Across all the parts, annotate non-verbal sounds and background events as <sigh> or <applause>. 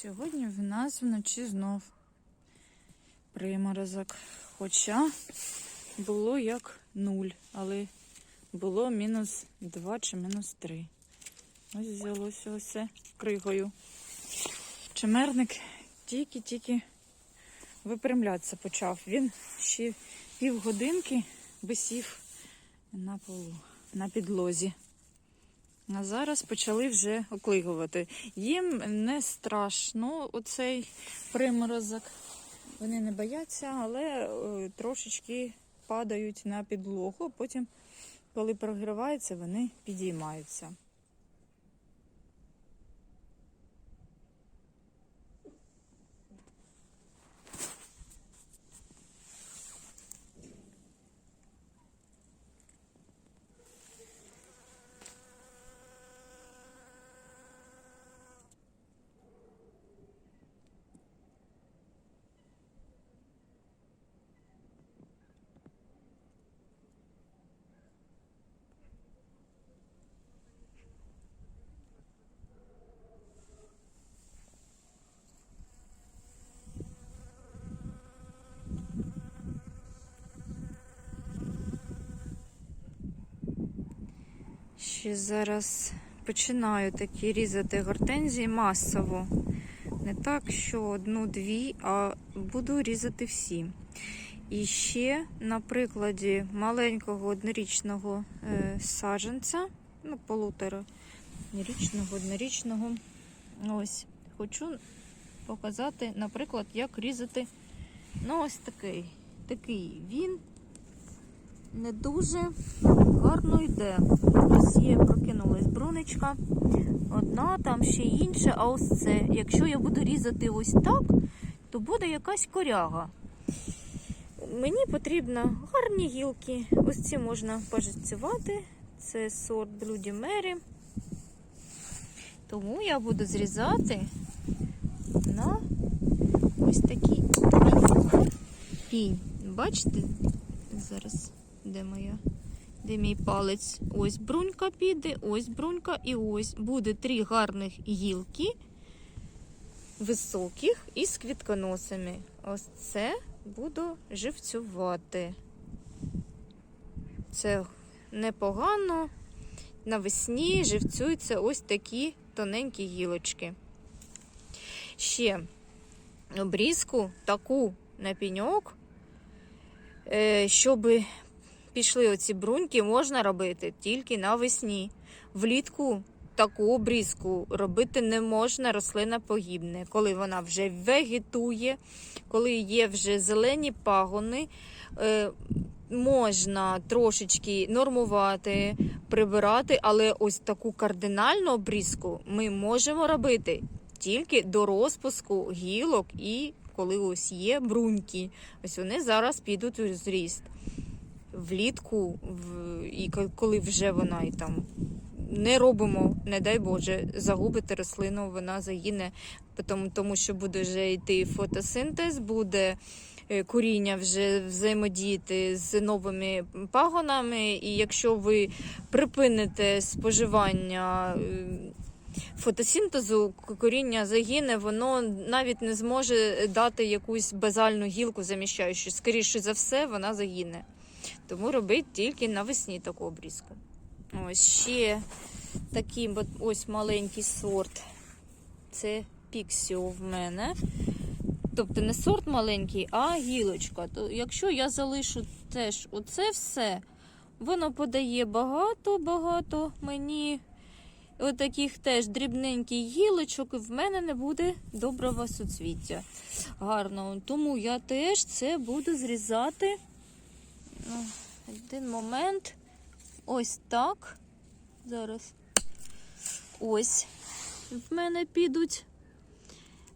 Сьогодні в нас вночі знов приморозок. Хоча було як нуль, але було мінус 2 чи мінус 3. Ось взялося оце кригою. Чемерник тільки-тільки випрямлятися почав. Він ще півгодинки висів на полу, на підлозі. А зараз почали вже оклигувати. Їм не страшно оцей приморозок. Вони не бояться, але е, трошечки падають на підлогу. Потім, коли прогрівається, вони підіймаються. Ще зараз починаю такі різати гортензії масово. Не так, що одну-дві, а буду різати всі. І ще на прикладі маленького однорічного е, саджанця, ну, полутора річного, однорічного. Ось, хочу показати, наприклад, як різати. Ну, ось такий. Такий він не дуже гарно йде. Ось є, прокинулась брунечка. Одна, там ще інша, а ось це. Якщо я буду різати ось так, то буде якась коряга. Мені потрібно гарні гілки. Ось ці можна пожицювати. Це сорт Bloody Mary. Тому я буду зрізати на ось такі пінь. Бачите? Зараз де моя? Де мій палець? Ось брунька піде, ось брунька і ось. Буде три гарних гілки, високих і з квітконосами. Ось це буду живцювати. Це непогано. Навесні живцюються ось такі тоненькі гілочки. Ще обрізку таку на піньок, е, щоб пішли оці бруньки, можна робити тільки навесні. Влітку таку обрізку робити не можна, рослина погибне. Коли вона вже вегетує, коли є вже зелені пагони, е, можна трошечки нормувати, прибирати, але ось таку кардинальну обрізку ми можемо робити тільки до розпуску гілок і коли ось є бруньки. Ось вони зараз підуть у зріст влітку, в, і коли вже вона і там не робимо, не дай Боже, загубити рослину, вона загине, тому, тому що буде вже йти фотосинтез, буде е, коріння вже взаємодіяти з новими пагонами. І якщо ви припините споживання е, фотосинтезу, коріння загине, воно навіть не зможе дати якусь базальну гілку заміщаючу. Скоріше за все, вона загине. Тому робить тільки навесні таку обрізку. Ось ще такий ось маленький сорт. Це піксіо в мене. Тобто не сорт маленький, а гілочка. То якщо я залишу теж оце все, воно подає багато-багато мені отаких теж дрібненьких гілочок, і в мене не буде доброго суцвіття. Гарного. Тому я теж це буду зрізати. Один момент. Ось так. Зараз. Ось. В мене підуть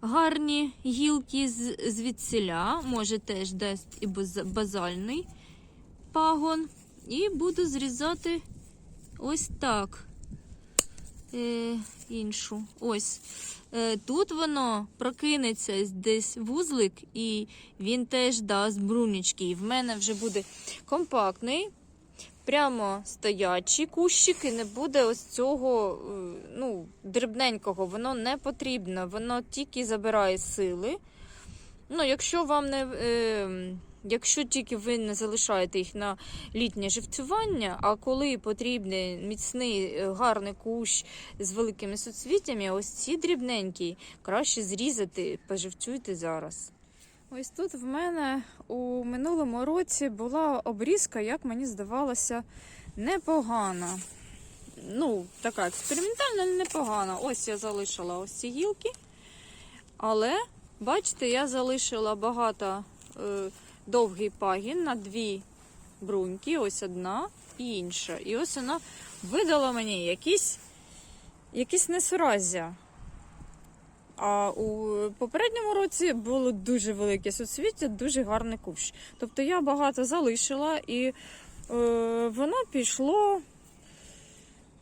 гарні гілки з, звідсіля. Може, теж дасть і базальний пагон. І буду зрізати ось так. Е, іншу. Ось. Е, тут воно прокинеться десь вузлик, і він теж дасть брунічки. І в мене вже буде компактний прямо стоячі кущики, не буде ось цього е, ну, дрібненького, воно не потрібно, воно тільки забирає сили. Ну, якщо вам не. Е, Якщо тільки ви не залишаєте їх на літнє живцювання, а коли потрібний міцний е, гарний кущ з великими суцвіттями, ось ці дрібненькі краще зрізати, поживцюйте зараз. Ось тут в мене у минулому році була обрізка, як мені здавалося, непогана. Ну, така експериментальна, але непогана. Ось я залишила ось ці гілки. Але, бачите, я залишила багато е, довгий пагін на дві бруньки, ось одна і інша. І ось вона видала мені якісь, якісь несуразя. А у попередньому році було дуже велике суцвіття, дуже гарний кущ. Тобто я багато залишила, і е, воно пішло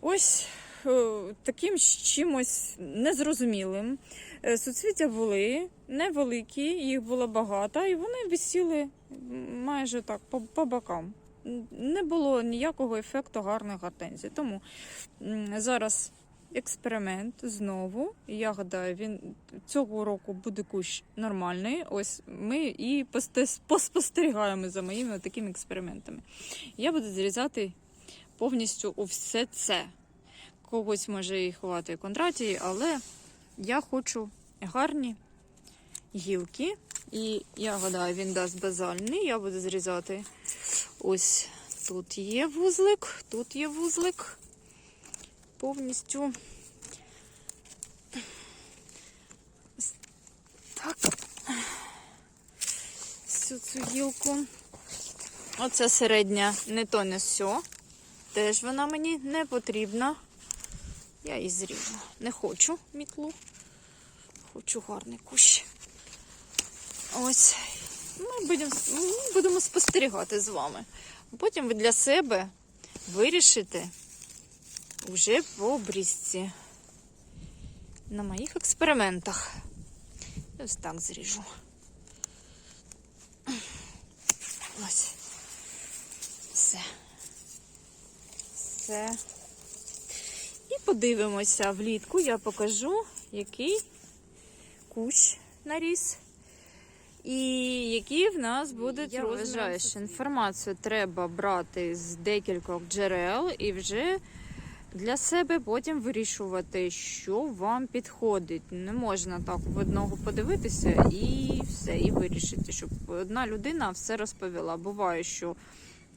ось е, таким чимось незрозумілим. Е, Суцвіття були невеликі, їх було багато, і вони висіли майже так по, по бокам. Не було ніякого ефекту гарних гортензій. Тому зараз експеримент знову. Я гадаю, він цього року буде кущ нормальний. Ось ми і поспостерігаємо за моїми такими експериментами. Я буду зрізати повністю у все це. Когось може і ховати кондратії, але я хочу гарні гілки. І я гадаю, він дасть базальний. Я буду зрізати. Ось тут є вузлик, тут є вузлик. Повністю. Так. Всю цю гілку. Оце середня, не то не сьо. Теж вона мені не потрібна. Я її зріжу. Не хочу мітлу. Хочу гарний кущ. Ось. Ми будемо, ми будемо спостерігати з вами. Потім ви для себе вирішите вже по обрізці. На моїх експериментах. Ось так зріжу. Ось. Все. Все. І подивимося влітку, я покажу, який кущ наріс. І які в нас будуть Я вважаю, що інформацію треба брати з декількох джерел і вже для себе потім вирішувати, що вам підходить. Не можна так в одного подивитися і все, і вирішити, щоб одна людина все розповіла. Буває, що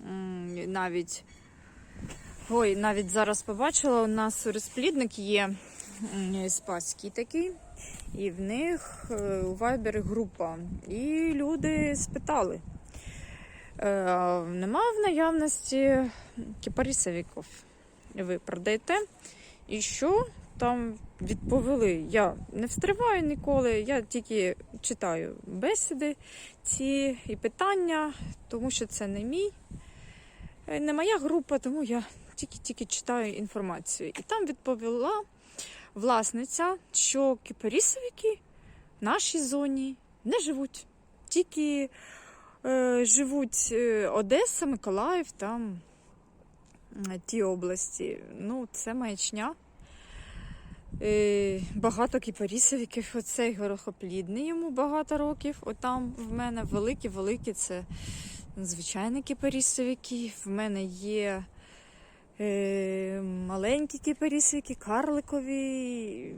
м, навіть ой, навіть зараз побачила, у нас розплідник є іспанський такий. І в них е, у Viber група. І люди спитали. Е, нема в наявності кіпарісовиків. Ви продаєте? І що там відповіли? Я не встриваю ніколи, я тільки читаю бесіди ці і питання, тому що це не мій, е, не моя група, тому я тільки-тільки читаю інформацію. І там відповіла власниця, що кіпарісовики в нашій зоні не живуть. Тільки е, живуть е, Одеса, Миколаїв, там е, ті області. Ну, це маячня. Е, багато кіпарісовиків, оцей горохоплідний йому багато років. Отам в мене великі-великі це звичайні кіпарісовики. В мене є маленькі кіпарісики, карликові,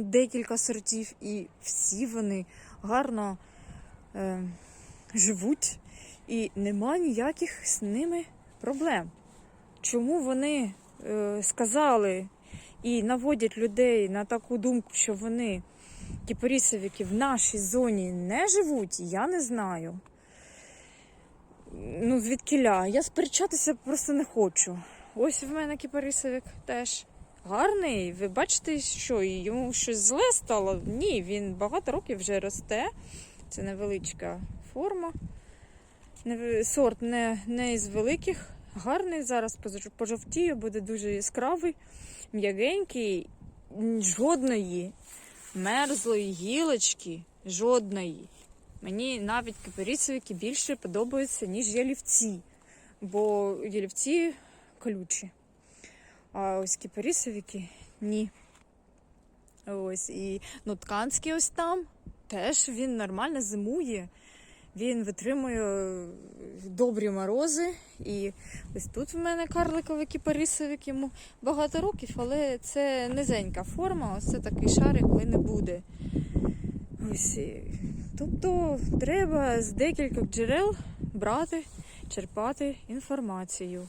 декілька сортів, і всі вони гарно е, живуть, і нема ніяких з ними проблем. Чому вони е, сказали і наводять людей на таку думку, що вони кіпарісовики в нашій зоні не живуть, я не знаю. Ну, звідкіля. Я сперечатися просто не хочу. Ось в мене кіпарисовик теж гарний. Ви бачите, що йому щось зле стало? Ні, він багато років вже росте. Це невеличка форма. Сорт не, не із великих. Гарний. Зараз пожовтіє, буде дуже яскравий, м'ягенький. Жодної мерзлої гілочки, жодної. Мені навіть кипарісовики більше подобаються, ніж ялівці. бо ялівці колючі. А ось кіпарісовики ні. Ось і ну, тканський ось там теж він нормально зимує. Він витримує е, добрі морози. І ось тут в мене карликовий кіпарисовик, йому багато років, але це низенька форма, ось це такий шарик він не буде. Ось. Тобто треба з декількох джерел брати, черпати інформацію.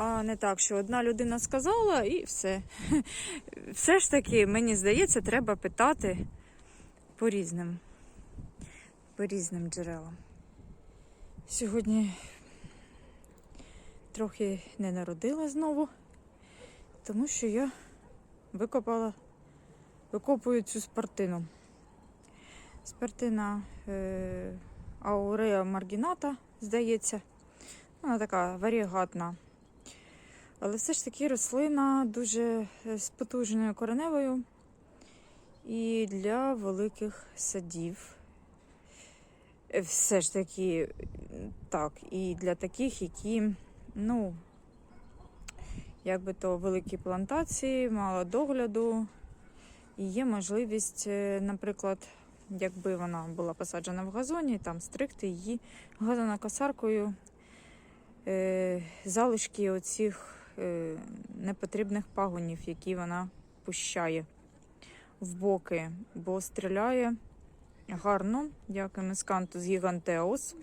А не так, що одна людина сказала і все. <laughs> Все ж таки, мені здається, треба питати по різним, по різним джерелам. Сьогодні трохи не народила знову, тому що я викопала, викопую цю спартину. Спартина е, ауреа маргіната, здається. Вона така варігатна. Але все ж таки рослина дуже е, з потужною кореневою і для великих садів. Е, Все ж таки, так, і для таких, які, ну, як би то великі плантації, мало догляду. І є можливість, е, наприклад, якби вона була посаджена в газоні, там стригти її газонокосаркою залишки оцих непотрібних пагонів, які вона пущає в боки, бо стріляє гарно, як мескантус гігантеус,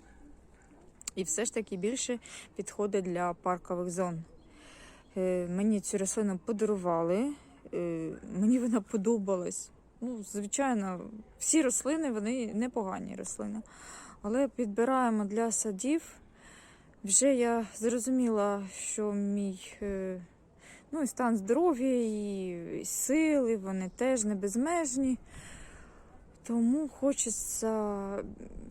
і все ж таки більше підходить для паркових зон. Е, мені цю рослину подарували, е, мені вона подобалась. Ну, звичайно, всі рослини вони непогані рослини. Але підбираємо для садів. Вже я зрозуміла, що мій е, ну, і стан здоров'я і сили, вони теж не безмежні. Тому хочеться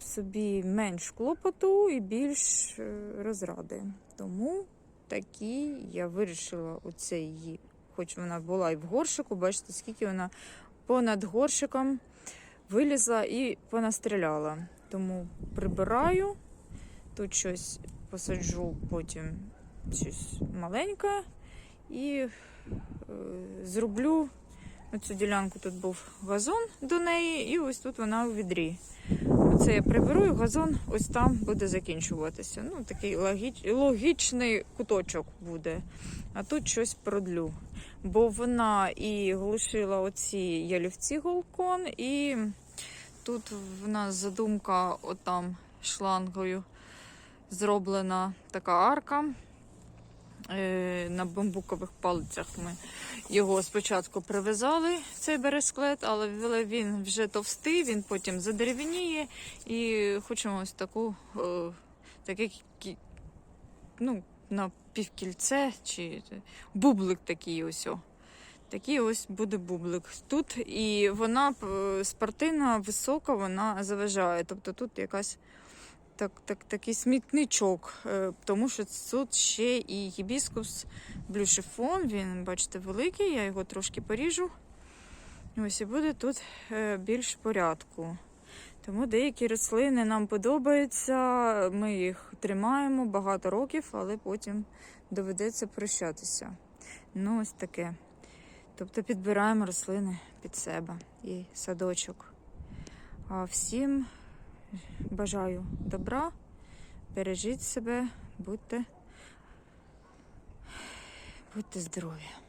собі менш клопоту і більш е, розради. Тому такі я вирішила оце її, хоч вона була і в горшику, бачите, скільки вона понад горшиком вилізла і понастріляла. Тому прибираю, тут щось посаджу, потім щось маленьке і е, зроблю оцю ділянку. Тут був газон до неї, і ось тут вона у відрі. Оце я приберу, і газон ось там буде закінчуватися. Ну, такий логіч, логічний куточок буде. А тут щось продлю. Бо вона і глушила оці ялівці голкон, і тут в нас задумка отам шлангою зроблена така арка. Е, На бамбукових палицях ми його спочатку прив'язали, цей бересклет, але він вже товстий, він потім задеревініє і хочемо ось таку, е, таке ну, на півкільце чи бублик такий ось. Такий ось буде бублик тут. І вона е, спортивна, висока, вона заважає. Тобто тут якась так, так, такий смітничок, е, тому що тут ще і гібіскус блюшифон. Він, бачите, великий, я його трошки поріжу. Ось і буде тут е, більш порядку. Тому деякі рослини нам подобаються, ми їх тримаємо багато років, але потім доведеться прощатися. Ну, ось таке. Тобто підбираємо рослини під себе і садочок. А всім бажаю добра, бережіть себе, будьте, будьте здорові.